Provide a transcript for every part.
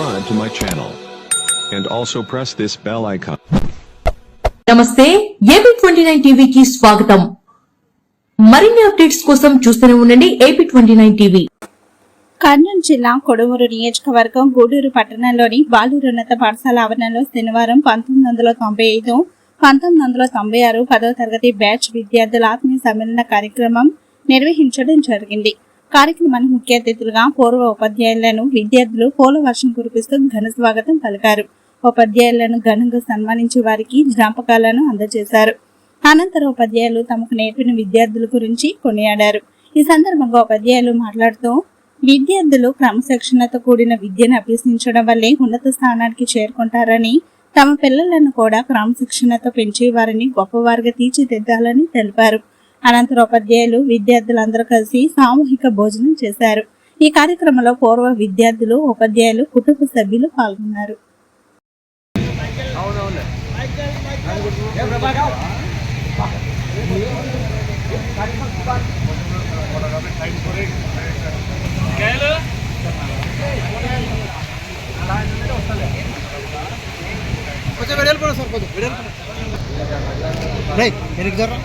subscribe to my channel. And also press this bell icon. నమస్తే AP twenty nine టీవీకి స్వాగతం మరిన్ని updates కోసం చూస్తూనే ఉండండి AP twenty nine TV Kurnool జిల్లా కొడుమూరు నియోజకవర్గం గూడూరు పట్టణంలోని బాలూరు ఉన్నత పాఠశాల ఆవరణలో శనివారం పంతొమ్మిది వందల తొంభై ఐదు పంతొమ్మిది వందల తొంభై ఆరు పదవ తరగతి బ్యాచ్ విద్యార్థుల ఆత్మీయ సమ్మేళన కార్యక్రమం నిర్వహించడం జరిగింది కార్యక్రమానికి ముఖ్య అతిథులుగా పూర్వ ఉపాధ్యాయులను విద్యార్థులు పూల వర్షం కురిపిస్తూ ఘన స్వాగతం పలికారు. ఉపాధ్యాయులను ఘనంగా సన్మానించి వారికి జ్ఞాపకాలను అందజేశారు. అనంతరం ఉపాధ్యాయులు తమకు నేర్పిన విద్యార్థుల గురించి కొనియాడారు. ఈ సందర్భంగా ఉపాధ్యాయులు మాట్లాడుతూ విద్యార్థులు క్రమశిక్షణతో కూడిన విద్యను అభ్యసించడం వల్లే ఉన్నత స్థానానికి చేరుకుంటారని తమ పిల్లలను కూడా క్రమశిక్షణతో పెంచి వారిని గొప్పవారిగా తీర్చిదిద్దాలని తెలిపారు. అనంతరం ఉపాధ్యాయులు విద్యార్థులందరూ కలిసి సామూహిక భోజనం చేశారు. ఈ కార్యక్రమంలో పూర్వ విద్యార్థులు ఉపాధ్యాయులు కుటుంబ సభ్యులు పాల్గొన్నారు. కొంచెం వెడల్పు సార్ కొంచెం వెడల్పు right జర్రా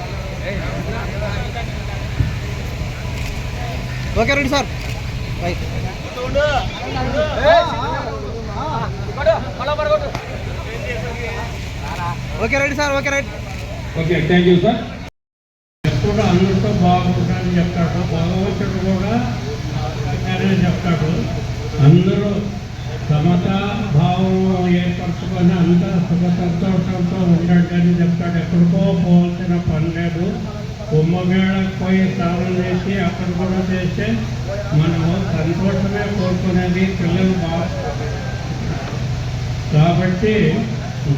okay ready sir. Right okay ready sir okay right. Okay thank you sir. ఎప్పుడు అందరితో బాగుంటుందని చెప్తాడు. భగవంతుడు కూడా చెప్తాడు. అందరూ సమత భావం ఏర్పరచుకొని అందరూ సుఖ సంతోషంతో ఉండండి అని చెప్తాడు. ఎక్కడికో పోవాల్సిన పని లేదు. కుంభమేళకు పోయి స్నానం చేసి అక్కడ కూడా చేస్తే మనము సంతోషమే కోరుకునేది పిల్లలు బాగా కాబట్టి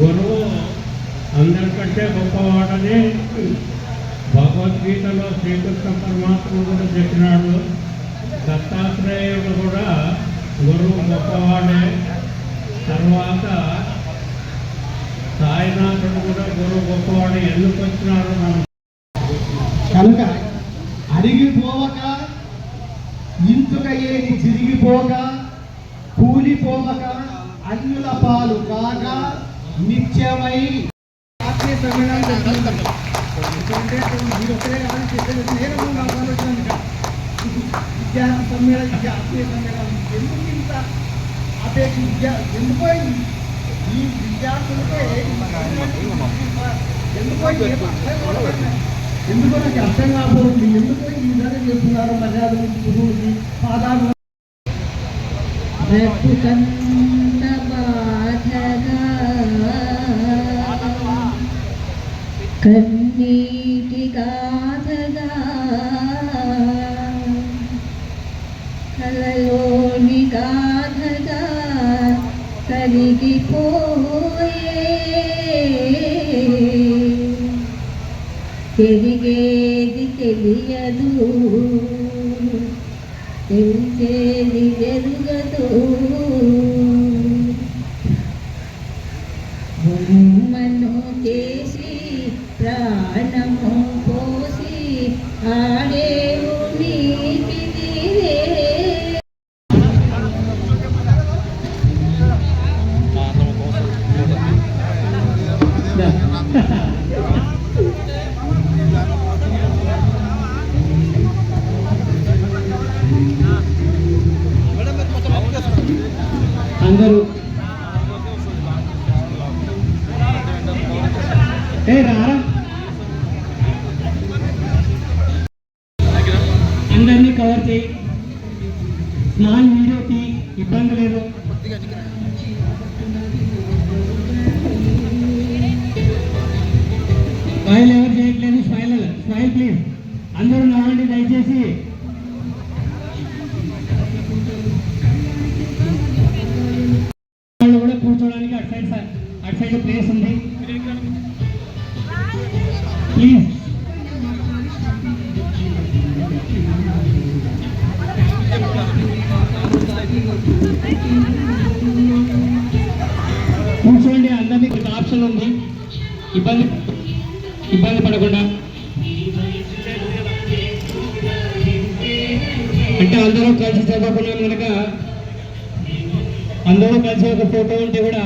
గురువు అందరికంటే గొప్పవాడని భగవద్గీతలో శ్రీకృష్ణ పరమాత్మ కూడా చెప్పినాడు. దత్తాత్రేయుడు కూడా గురువు గొప్పవాడే. తర్వాత సాయినాథుడు కూడా గురువు గొప్పవాడు. ఎందుకు వచ్చినాడు మనం కనుక అరిగిపోవక ఇంచుకయేని చిరిగిపోక కూలిపోవక అన్యుల పాలు కాక నిత్యమై విద్యా సమ్మేళనం జరుగుతుంది. విద్యార్థి సమ్మేళనం ఆత్మీయ సమ్మేళనం ఎందుకు ఇంత అపేక్ష విద్య ఎందుకో ఈ- విద్యార్థులకే ఎందుకో ఎందుకో నాకు అర్థం కాకపోతుంది ఎందుకో ఈ విధంగా చేస్తున్నారు మర్యాదలు గురువుకి పాదాలు. రేపు బాధగా కన్నీటి గాథగా కలలోని గాథగా కలిగిపో తిరిగేది తెలియదు. తెలిసేది జరుగదు బొమ్మను చేసి ప్రాణము పోసి ఆడే Era, Erara ప్లీజ్ కూర్చోండి అందరినీ ఒక ఆప్షన్ ఉంది. ఇబ్బంది ఇబ్బంది పడకుండా. అంటే అందరూ కలిసి చదువుకున్నాం కనుక అందరూ కలిసి ఒక ఫోటో ఉంటే కూడా